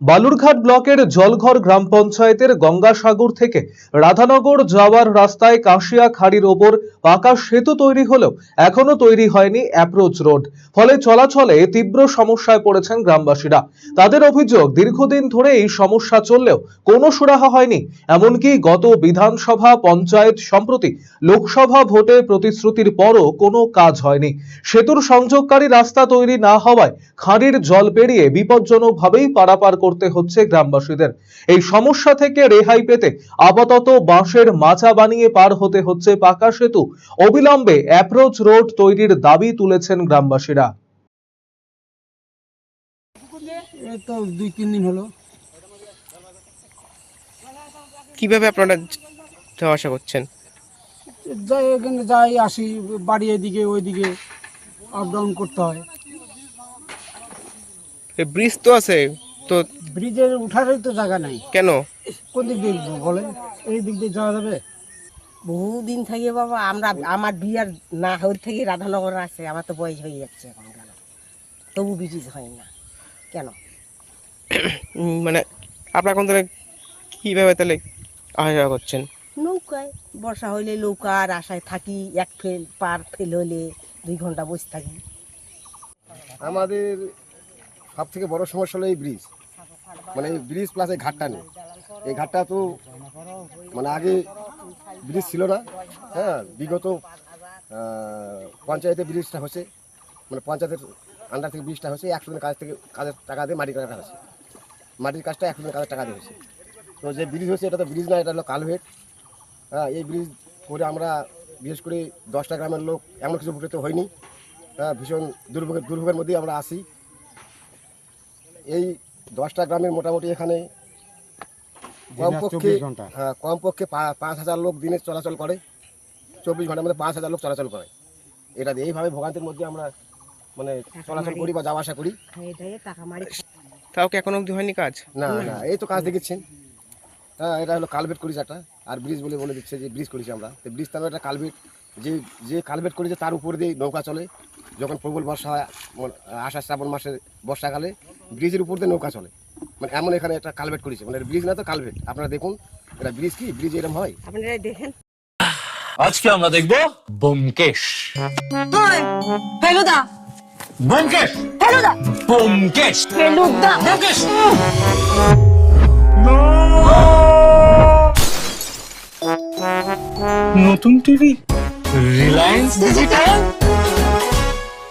বালুরঘাট ব্লকের জলঘর গ্রাম পঞ্চায়েতের গঙ্গাসাগর থেকে রাধানগর যাওয়ার রাস্তায় কাশিয়া খাড়ির ওপর পাকা সেতু তৈরি হলেও এখনও তৈরি হয়নি অ্যাপ্রোচ রোড ফলে চলাচলে তীব্র সমস্যায় পড়েছেন গ্রামবাসীরা। তাদের অভিযোগ, দীর্ঘদিন ধরে এই সমস্যা চললেও কোনো সুরাহা হয়নি। এমনকি গত বিধানসভা পঞ্চায়েত সম্প্রতি লোকসভা ভোটে প্রতিশ্রুতির পরও কোনো কাজ হয়নি। সেতুর সংযোগকারী রাস্তা তৈরি না হওয়ায় খাঁড়ির জল পেরিয়ে বিপজ্জনকভাবেই পারাপার করতে হচ্ছে গ্রামবাসীদের। এই সমস্যা থেকে রেহাই পেতে আপাতত বাঁশের মাচা বানিয়ে পার হতে হচ্ছে পাকা সেতু। অবিলম্বে অ্যাপ্রোচ রোড তৈরির দাবি তুলেছেন গ্রামবাসীরা। তো দুই তিন দিন হলো। কীভাবে আপনারা যাওয়া আসা করছেন? যাই এখানে যাই আসি বাড়ি এদিকে ওইদিকে আপ ডাউন করতে হয়। ব্রিজ তো আছে। তো ব্রিজের উঠারই তো জায়গা নাই। কেন? কোন দিক দিয়ে বলে এই দিক দিয়ে যাওয়া যাবে? বহুদিন থেকে বাবা আমরা আমার বিয়ার না হওয়ার থেকে রাধানগর আছে আমার তো বয়স হয়ে যাচ্ছে এখন কেন? তবু ব্রিটিশ হয় না। কেন? মানে আপনারা কোন তাহলে কীভাবে তাহলে আসা যাওয়া করছেন? নৌকায়। বর্ষা হইলে নৌকার আশায় থাকি এক ফেল পার ফেল হলে দুই ঘণ্টা বসে থাকি। আমাদের সব থেকে বড় সমস্যা হলো এই ব্রিজ মানে এই ব্রিজ প্লাস এই ঘাটটা নেই এই ঘাটটা তো মানে আগে ব্রিজ ছিল না। হ্যাঁ বিগত পঞ্চায়েতে ব্রিজটা হচ্ছে মানে পঞ্চায়েতের আন্ডার থেকে ব্রিজটা হচ্ছে একশো দিনের কাজ থেকে, কাজের টাকা দিয়ে মাটির কাজটা হচ্ছে মাটির কাজটা একশো দিনের কাজের টাকা দিয়ে হচ্ছে তো যে ব্রিজ হচ্ছে এটা তো ব্রিজ না, এটা হলো কালভেট হ্যাঁ এই ব্রিজ করে আমরা বিশেষ করে দশটা গ্রামের লোক, এমন কিছু উপকৃত হয়নি। হ্যাঁ ভীষণ দুর্ভোগের দুর্ভোগের মধ্যেই আমরা আসি এই দশটা গ্রামের মোটামুটি এখানে কমপক্ষে হ্যাঁ কমপক্ষে পাঁচ হাজার লোক দিনে চলাচল করে। চব্বিশ ঘণ্টার মধ্যে পাঁচ হাজার লোক চলাচল করে। এটা এইভাবে ভোগান্তির মধ্যে আমরা মানে চলাচল করি বা যাওয়া আসা করি। তাও কি এখনও অবধি হয়নি কাজ? না না এই তো কাজ দেখেছেন হ্যাঁ এটা হলো কালভেট করেছি একটা। আর ব্রিজ বলে বলে দিচ্ছে যে ব্রিজ করেছি আমরা। তো ব্রিজ তাহলে একটা কালভেট যে যে কালভেট করেছে তার উপর দিয়ে নৌকা চলে। যখন প্রবল বর্ষা হয় আষাঢ় শ্রাবণ মাসে বর্ষাকালে ব্রিজের উপর দিয়ে নৌকা চলে। মানে এমন এখানে একটা কালভেট করেছে। মানে ব্রিজ না তো কালভেট আপনারা দেখুন এটা ব্রিজ কি? ব্রিজ এরকম হয়। আপনারা দেখেন। আজকে আমরা দেখব বোমকেশ ফেলুদা। বোমকেশ ফেলুদা। বোমকেশ ফেলুদা। বোমকেশ নতুন টিভি? রিলায়েন্স ডিজিটাল